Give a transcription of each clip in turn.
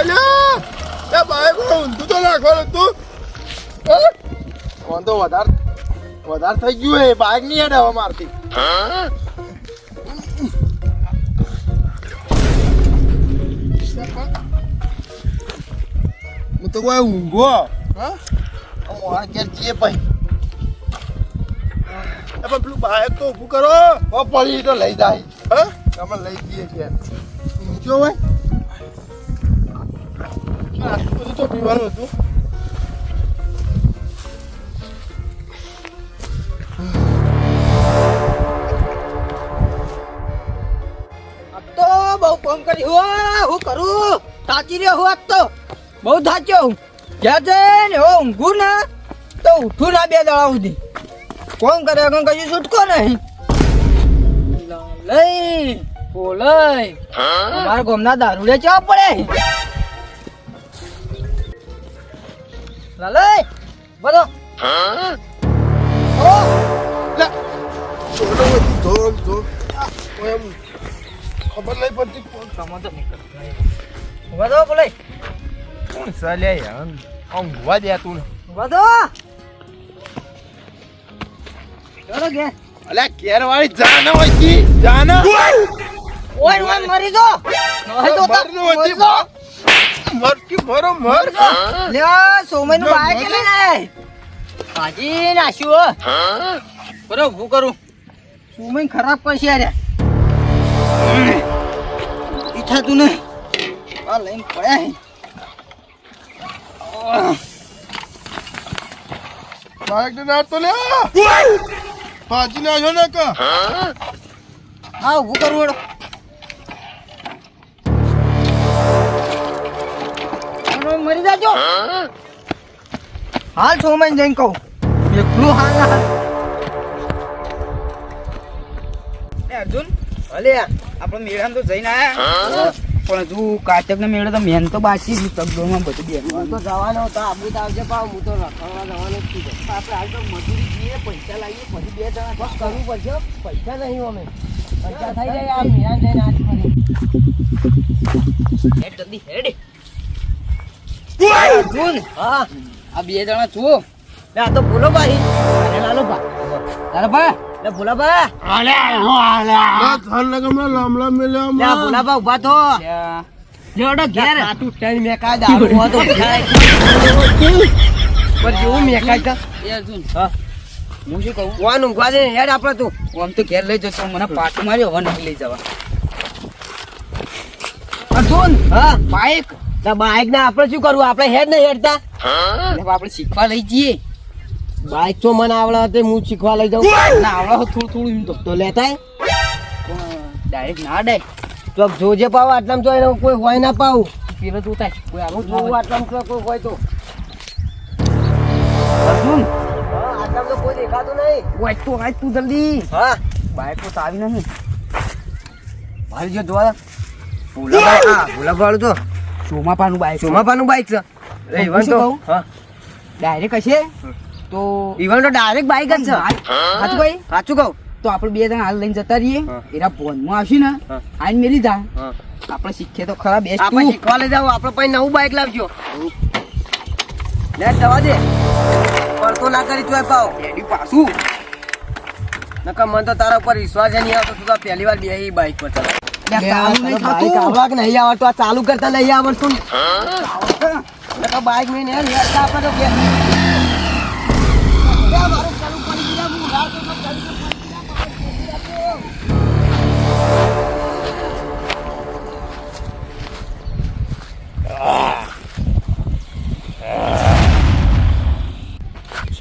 અલ્યા એ બાઈક ઊંધું તો નાખવાનું તું. ફોન તો વધારે વધારે થઈ ગયું હે બાઈક નહીં હેડે હવે મારથી. હું તો કોઈ ઊંઘો. હા? મોડા ઘેર જઈએ એ પણ પેલું બાઈક તો ઊભું કરો. પડી તો લઈ જાય. હા? તમે લઈ જઈએ છીએ. ઊંઘ્યો હોય આટલું બધું તો પીવાનું હતું આજ તો બહુ કામ કર્યું હો હું કરું? થાચી રહ્યો હું આજ તો. બહુ થાચ્યો હું. જ્યાં જઈને હો ઊંઘું ને તો ઉઠું ના બે દાડા સુધી. કોમ કરે કોણ કશું છૂટકો નહીં. લઈ બોલય. ગામના દારૂડે ચા પડે. લાલય બધો. ઓ હોય ધોલ ધોલ કોઈ એમ ખબર નહીં પડતી કોણ. કમો તો નીકળ. બધો બોલે. કોણ ચાલ્યા યાર? આમ હોવા દે તું. બધો. ચલો કે અલ્યા ઘેર વાળી જાના હોય કી? જાના? ઓય ઓય મરી જો મરી જો તા મરી જો મર કે મરો. મર લે સોમય બાય કે લે. ભાજી નાખ્યું હો. બરો હું કરું? સોમય ખરાબ પડશે યાર. ઈઠા તું ને આ લઈને પડ્યા હે. બાઈક ને ના તો લે. પાછી ના જો ને કા. હા? હું કરું જાજો. હાલ સોમય જઈને કહું. એકલું હાલ ના હાલ. અર્જુન ભલે આપણે મેળામાં તો જઈને આયા. પણ હજુ કાચક ને મેળે તો મેન તો બાકી જ તગડોમાં બધું બેસવાનું તો જવાનો તો આબુ આવજે પાવ હું તો રખડવા જવાનો જ છું. આપણે હાલ તો મજૂરી જઈએ પૈસા લાવીએ પછી બે જણા બસ કરવું પડશે. પૈસા નહીં અમે. પૈસા થઈ જાય આ મેળા જઈને આજ ફરી હેડ જલ્દી હેડ. અર્જુન હા આ બે જણા છો લે આ તો ભૂલો ભાઈ. અને લાલો ભા. તારા ભા. લે ભૂલા ભા. ના થાલ ને કમલા લામલા મેલ્યા લે ભૂલા ભા ઊભા થો. લેવડો ઘેર. તો ઉઠાય પર જેવું મેકાય તા. એ અર્જુન હા. હું શું કહું? વાન ઊંઘવા દે હેડ આપણે તું. આમ તો ઘેર લઈ જશો મને પાછું માર્યો હવે નહીં લઈ જવા. અર્જુન હા. બાઈક. ના બાઈક ને આપણે શું કરવું? આપણે હેડ નહીં હેડતા? આપણે શીખવા લઈ જઈએ. બાઈક તો મને આવડે હું શીખવા લઈ જાઉં. ના આવડે થોડું થોડું હું તો લેતા ડાયરેક્ટ ના ડે તો જોજે પાવ આટલામાં તો એને કોઈ હોય ના પાવ. પેલો તું થાય કોઈ આવું જોવું આટલામ તો કોઈ હોય તો. અર્જુન? આટલામ તો કોઈ દેખાતું નહીં. ઓય તો આજ તું જલ્દી. હા. બાઈક તો આવી નહીં. મારી જો જોવા ભૂલા હા ભાડું તો. ચોમાપાનું બાઈક સોમાપાનું બાઈક છે? ઈવન તો ડાયરેક્ટ હશે? તો ઈવન તો ડાયરેક્ટ બાઈક જ છે. સાચું ભાઈ સાચું કહું? તો આપણે બે જણા હાલ લઈને જતા રહીએ. એરા ફોનમાં આવશે ને. આઈને મેલી જા. આપણે શીખીએ તો ખરા બેસ્ટ આપણે શીખવા લઈ જાવ આપણે પછી નવું બાઈક લાવજો. લે જવા દે. પડતો ના કરી તું પાવ. એડી પાછું. નકર મને તો તારા ઉપર વિશ્વાસ નહીં આવતો. તું તો પહેલી વાર બે બાઈક પર ચલાવ. ચાલુ નહીં આવડતું આ ચાલુ કરતા નહીં આવડતું નકર નહીં આપણે તો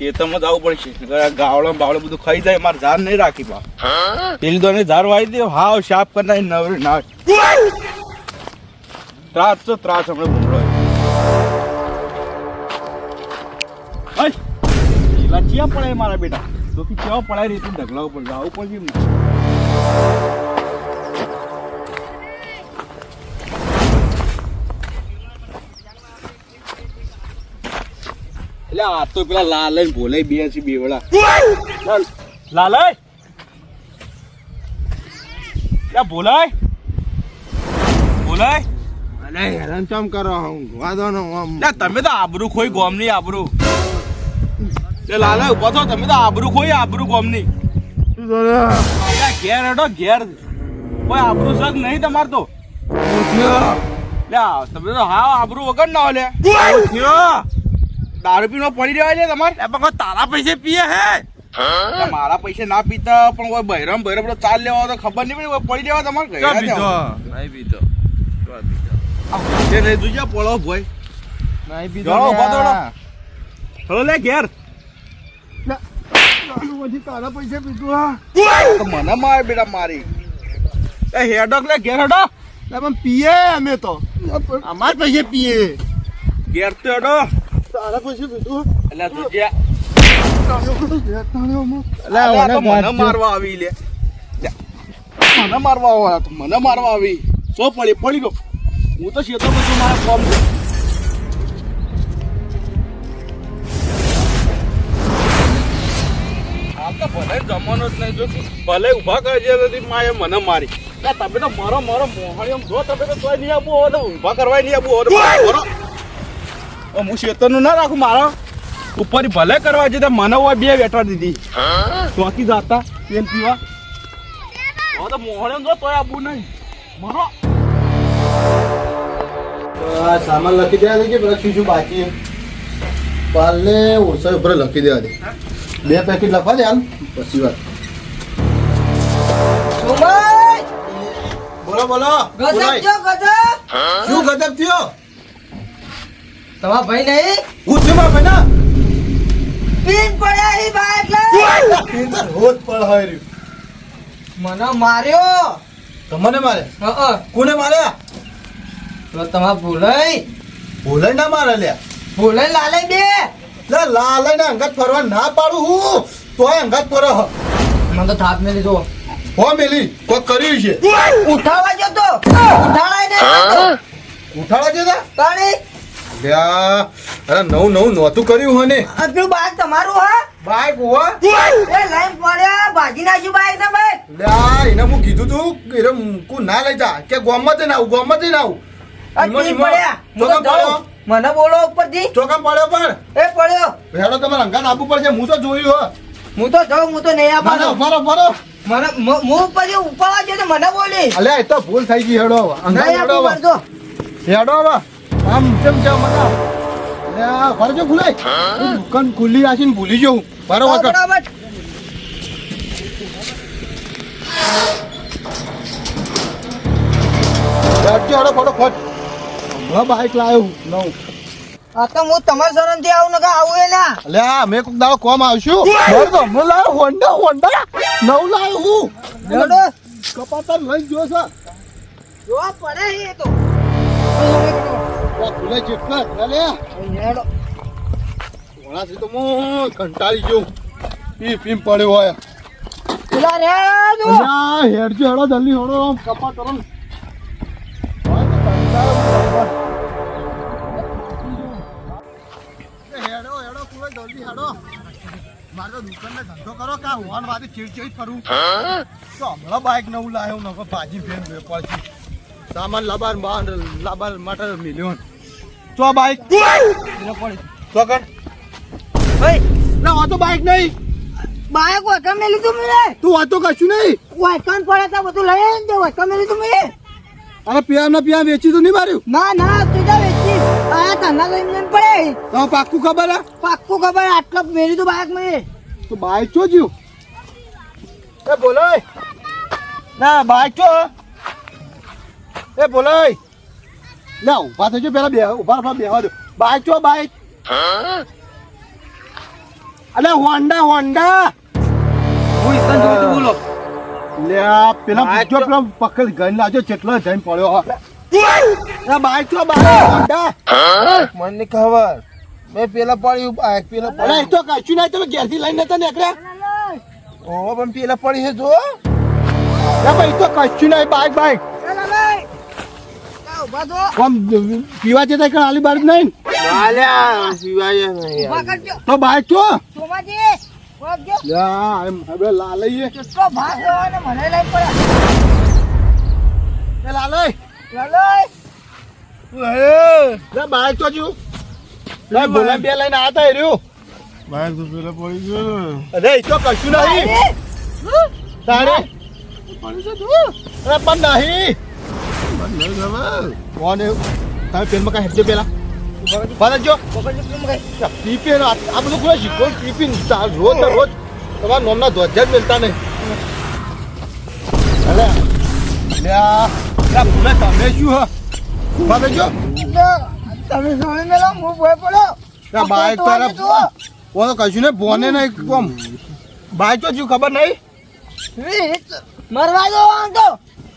ખેતરમાં જવું પડશે. ગાવડો બાવડો બધું ખાઈ જાય, મારે ઝાર નહીં રાખી પા પેલી તો ઝાર વાળી દે, હાવ સાફ કરી નવરી ના ત્રાસ તો ત્રાસ હમણાં ભૂલો પેલા ક્યાં પડાય મારા બેટા? તો કે કેવા પડાય રીતે ઢગલા ઉપર જવું પડશે એટલે આ તો પેલા લાલય ભોલે બે છે બેવડા લાલ- લાલય લે ભોલાય ભોલાય અલે હેરાન ચમ કરો હું વાદો નો આમ તમે તો આબરૂ ખોઈ ગોમની આબરૂ. લે લાલા ઊભો તો તમે તો આબરૂ ખોઈ આબરૂ ગોમની. ઘેર હેડો ઘેર. કોઈ આબરૂ સગ નહીં તમાર તો. ઉઠ્યો. લે તમે તો હા આબરૂ વગર ના લે. દારૂ પીનો પડી રહ્યા છે તમારે? પણ તારા પૈસે પીએ હે? મારા પૈસે ના પીતા પણ કોઈ બૈરમ બૈરમ પેલો ચાલ લેવા તો ખબર નહીં પડી પડી લેવા તમારે ગયા પીધો. નહીં પીધો. ભૂસે નહીં જોજે પોળો ભોય નહીં પીધો જાઓ, ઊભા થો, લ્યા. ચલો લે ઘેર. ચાલુ પછી તારા પૈસે પીધું હા. તો મને માર બેટા મારી. એ હેડોક લે ઘેર હેડો. પણ પીએ અમે તો. અમાર પૈસે પીએ. ઘેર તો હેડો. તારા એટલે મને મારવા આવી લે. લે, મને મારવા આવ્યા તો મને મારવા આવી. સો પડી પડી ગયો. હું તો શેતો બધું મારા ફોર્મ આમ તો ભલે જમવાનો જ નહીં જો ભલે ઊભા કરે છે માએ મને મારી. તમે તો મારો મારો મોહણી આમ જો તમે તો નહીં આપવું હોય તો ઊભા કરવા નહીં આપવું હોય તો મારો ઓ, હું શેતરનું ના રાખું મારો ઉપર ભલે કરવા જતા મને હોય બે વેઠવા દીધી. ચોકી જાતા તેલ પીવા. હવે તો મોહણે જો તોય આપવું નહીં મારો. સામાન લખી દેવા દે કે પેલા શું શું બાકી છે? પાલને ઓછા ઉપર લખી દેવા દે. બે પેકેટ લખવા દે હાલ. પછી વાત. બોલો બોલો. ગજબ થયો ગજબ! શું ગજબ થયો? તમારા ભાઈ નહીં હું છું મારા ભાઈના? પીન પડ્યા હી ભાઈ એટલે. એ તો રોજ પણ હોય રહ્યું. મને માર્યો. તમને મારે? હં કોને માર્યા? તો તમારા ભૂલાઈ. ભૂલાઈ ના મારે લ્યા. ભૂલાઈ લાલે બે. લા લાલાઈ ના અંગત ફરવા ના પાડું હું. તોય અંગત ફરો મને તો થાપ મેલી જો હો મેલી કોઈ કર્યું છે. ઉઠાવા જો તો. ઉઠાડાય ને. ઉઠાડા છે તા? લ્યા અરે નવું નવું નહોતું કર્યું હો આટલું બાઈક તમારું હા? બાઈક હોવા એ લાઈન પડ્યા ભાગી નાખ્યું બાઈક ને ભાઈ. લ્યા એને હું કીધું તું કે કુ ના લઈ જા કે ગોમમાં જઈને આવું ગોમમાં જઈને આવું. હું. મને બોલો ઉપરથી. ચોકમ પડ્યો પણ. એ પડ્યો. હેડો તમારે અંગાત આપવું પડશે. હું તો જોયું હો. હું તો જાઉં હું તો નહીં આ આપવાનો ફરો રહો, મને મ- હું ઉપરથી ઉપાડવા ગયો મને બોલી. અલ્યા એ તો ભૂલ થઈ ગઈ હેડો હવે. હેડો હેડો હવે. આમ કેમ મને અલ્યા ફરજો ભૂલાય હું? દુકાન ખુલ્લી રાખીને ભૂલી જવું બરોબર. કર. બરાબર ફટોફટ હમણાં બાઈક લાવ્યો નવ. આ તો હું તમારા શરમથી આવું ને કે આવું એ લે અલ્યા મેં કોક દાડો કોમ આવશું મારે તો હમણાં લાવ્યો હોન્ડા હોન્ડા નવું લાવ્યો હું. કપાતા લઈ ગયો છે. જો પડે એ તો. જેટલા. તો હું કંટાળી ગયો. પી પીમ પડ્યો હોય. પેલા રે જો. હેડજો હેડો જલ્દી હેડો આમ કપા કરો. હેડો હેડો કુવે જલ્દી હેડો. મારે તો દુકાનને ધંધો કરો કા હોન વાદી ચીડ ચીડ કરું. તો હમણાં બાઈક નવું લાવ્યો નકો ભાજી ફેર વેપાર છે. સામાન લાબાર બાર લાબાર માટે મિલ્યો ચો બાઈક તો કર ભાઈ. ના આ તો બાઈક નહીં. બાઈક વાયકા મેં લીધું મેં. તું વાતો કશું નહીં. વાયકાન પડે તો બધું લઈ આવી દે વાયકા મેં લીધું મેં. અરે પિયા ના પિયા વેચી તો નહીં માર્યું? ના ના તું જા વેચી. આ તને લઈને પડે. તો પાક્કું ખબર હે? પાક્કું ખબર આટલો મેં લીધું બાઈક મેં. તો બાઈક ચો જ્યું? એ બોલો. ના બાઈક ચો. એ બોલાય ના ઊભા થજો પેલા બે ઊભા ઊભા બેહવા દો. બાઈક ચો બાઈક? અલે હોન્ડા હોન્ડા. બોલો. લે પેલા ચો. પેલા પકડ ગઈ લાજો કેટલો જઈને પડ્યો બાઈક ચો બાઈક હોન્ડા. મને ખબર. મેં પેલા પડ્યું બાઈક પેલા પડ્યું. તો કશું નહીં તમે ઘેરથી લઈને નતા નીકળ્યા. ઓ પણ પેલા પડી છે જો. ના ભાઈ તો કશું નહીં બાઈક બાઈક. આ આમ પીવા જતા કઈ આલી બાર નહીં? આલ્યા સિવાય નહીં તો બાઈક છો? સોમાજી વાગજો લ્યા એમ હવે લાલઈએ કેટલો ભાગ લેવો મને લઈ પડે એ લાલય. ચાલો લે તો જ્યું બોલા બે લઈને આતા એ રહ્યું. બાઈક તો પેલા પડી ગયો. અરે એ તો કશું નહીં. તારે? અરે પણ નહીં. કોને તમે પેનમાં કાંઈ હેડજો પેલા બરાબર જો પીપીન આ બધું કોઈ શીખો પીપીન રોજ રોજ તમારા નોમના ધ્વજા જ મિલતા નહીં અલે ભૂલે તમે શું હા બરાબર જો તમે સોળી મેલો હું ભય પડ્યો બાઈક તારા ઓલો કશું ને બોને નહીં કોમ બાઈક તો શું ખબર નહીં મરવા દો તો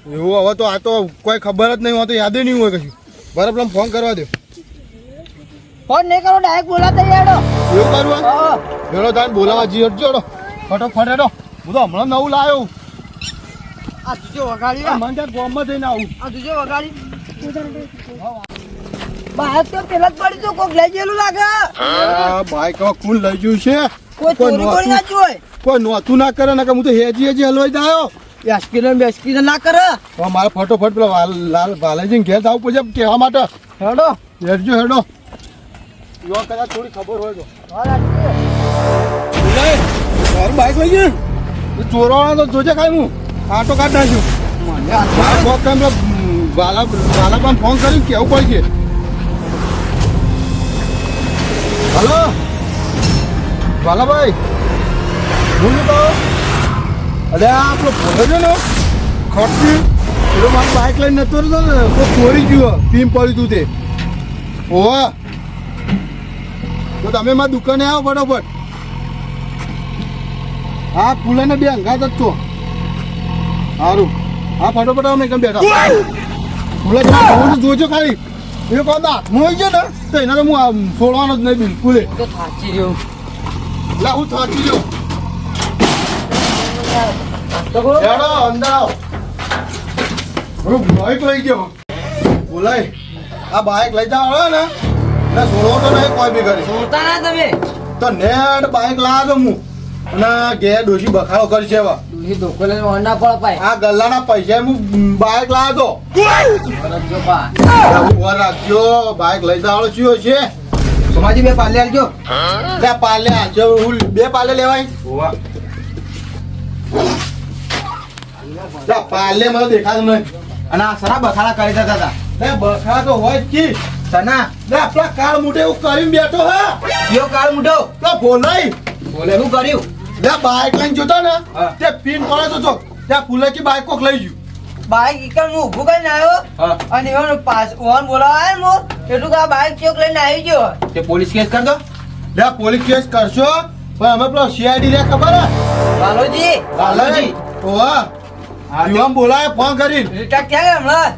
એવું હવે તો આ તો કોઈ ખબર જ નહીં હોય તો યાદ નહીં હોય કશું. બરાબર આમ ફોન કરવા દે. ફોન નહીં કરો ડાયરેક્ટ બોલાતા યાડો એવું કરવા પેલો તાન બોલાવા જી હટજો. ફટોફટ એડો હું તો હમણાં નવું લાવ્યો આ તુજો વગાડી આ ત્યાં ગોમમાં જઈને આવું. આ તુજો વગાડી. બાઈક તો પેલા જ પડી તો કોક લઈ ગયેલું લાગે. આ બાઈક કોણ લઈ ગયું છે? કોઈ ચોરી કરી નાખ્યું હોય. કોઈ નોતું ના કરે ને હું તો હેજી હેજી હલવાઈ જાયો. યાસ્કીને બેસકીને ના કરે. હવે મારે ફટોફટ પેલા વાલ લાલ બાલાજીને ઘેર જવું પડશે કહેવા માટે. હેડો. હેડજો હેડો. જો કદાચ થોડી ખબર હોય તો. મારું બાઈક લઈ ગયું એ ચોરવાળા તો જોજે કાંઈ હું. આટો કાઢ નાખ્યું. બાલા મારા ફોન કરીને કેવું પડશે હલો? બાલાભાઈ હું કહું અરે આ આપણો ભોળો છે ને? ખર્ચી પેલો મારું બાઇક લઈને નતો રહેતો ને તો ચોરી ગયો. પીમ પડ્યું તું તે. ઓવા તો તમે મારી દુકાને આવો ફટાફટ. હા ફૂલાને બે અંગાત જ છો. સારું હા ફટોફટ આવો કેમ બેઠા. ફૂલા તમે જોજો ખાલી. એ કહો હાથમાં હોય છે ને તો એના તો હું છોડવાનો જ નહીં બિલકુલ. તો થાચી ગયો. લા હું થાચી ગયો. બાઈક લઈ ગયો. બોલાય. આ બાઈક લઈ જાવ ને? ને તો નહીં કોઈ બી કરી. જોતા ના તમે? તો નેટ બાઈક લાવો હું. અને ઘેર ડોશી બખાડો કરશે એવા દૂધી ધોકો લઈને વાંડા પડ પાય. આ ગલ્લાના પૈસા હું બાઈક પા. તો ઊભા રાખજો બાઈક લઈ જાવ ચિયો છે? સમાજી બે પાલે આલજો. લે પાલે આજો હું બે પાલે લેવાય. પાલે મને દેખાતું નહીં. અને આ સરા બખાડા કરી દેતા હતા. લે બખા તો હોય જ કી. સના લે આપણા કાળ મુઠે હું કરીને બેઠો હા? કયો કાળ મુઠો તો બોલાય. બોલે શું કર્યું? લે બાઈક લઈને જોતો ને તે પિન પડે તો જો ત્યાં ફૂલેકી બાઈક કોક લઈ ગયું. બાઈક ઈકણ હું ઊભું કરીને આવ્યો હા. અને એનો પાસ ઓન બોલાવા આવ્યો ને એટલું કે આ બાઈક ચોક લઈને આવી ગયો. તે પોલીસ કેસ કર દો લે પોલીસ કેસ કરશો પણ અમે પેલો સીઆઈડી રે ખબર હે? લાલોજી લાલોજી ઓવા યુવાન બોલાય ફોન કરીને. રીટા ક્યાં હમણાં?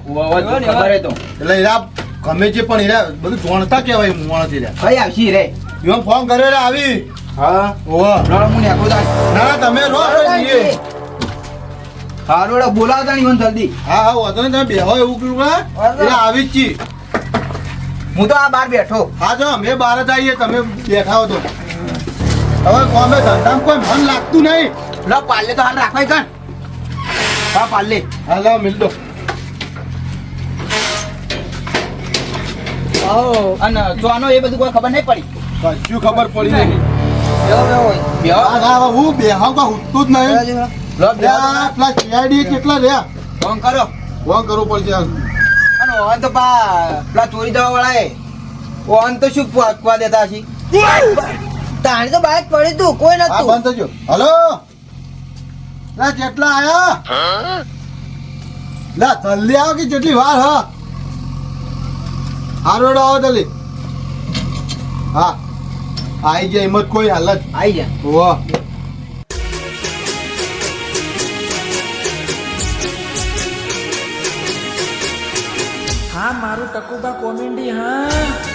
ખબર હે તો. એટલે એરા ગમે છે પણ એરા બધું જોણતા કહેવાય મોણસ એરા ભાઈ આવશી રે. યુવાન ફોન કર્યો રે આવી. હા. ઓવા ના હું નેકળું દા ના ના તમે રો જઈએ. હારું બોલાવતા નહીં મને જલ્દી. હા હા વાંધો નહીં તમે બેહો એવું ને એટલે આવી જ છી હું તો આ બાર બેઠો. હા જો અમે બહાર જ આવીએ તમે બેઠા હો તો. હવે કોમે ધંધામાં કોઈ મન લાગતું નહીં. લો પાલે તો હાલ રાખવાય કણ. હા પાલ્લે હાલો મિલ દો અને ચોનો એ બધું કોઈ ખબર નહીં પડી? કશું ખબર પડી નહીં. બેહો. હા હા હું બેહાવ કા જ નહીં. લો લે, આ પેલા CID કેટલા રહ્યા? ફોન કરો. ફોન કરવો પડશે અને ઓન તો પા પેલા ચોરી જવા વાળા ઓન તો શું પૂછવા દેતા તાણી તો બાઈક પડી તું કોઈ નતું બંધ થજો. હલો? લે જેટલા આયા. લે જલ્દી આવો કે જેટલી વાર હા. હારોડો આવો જલ્દી. હા. આઈ ગયા હિંમત કોઈ હાલત આઈ ગયા. વાહ હા મારું ટકુબા કોમેડી હા.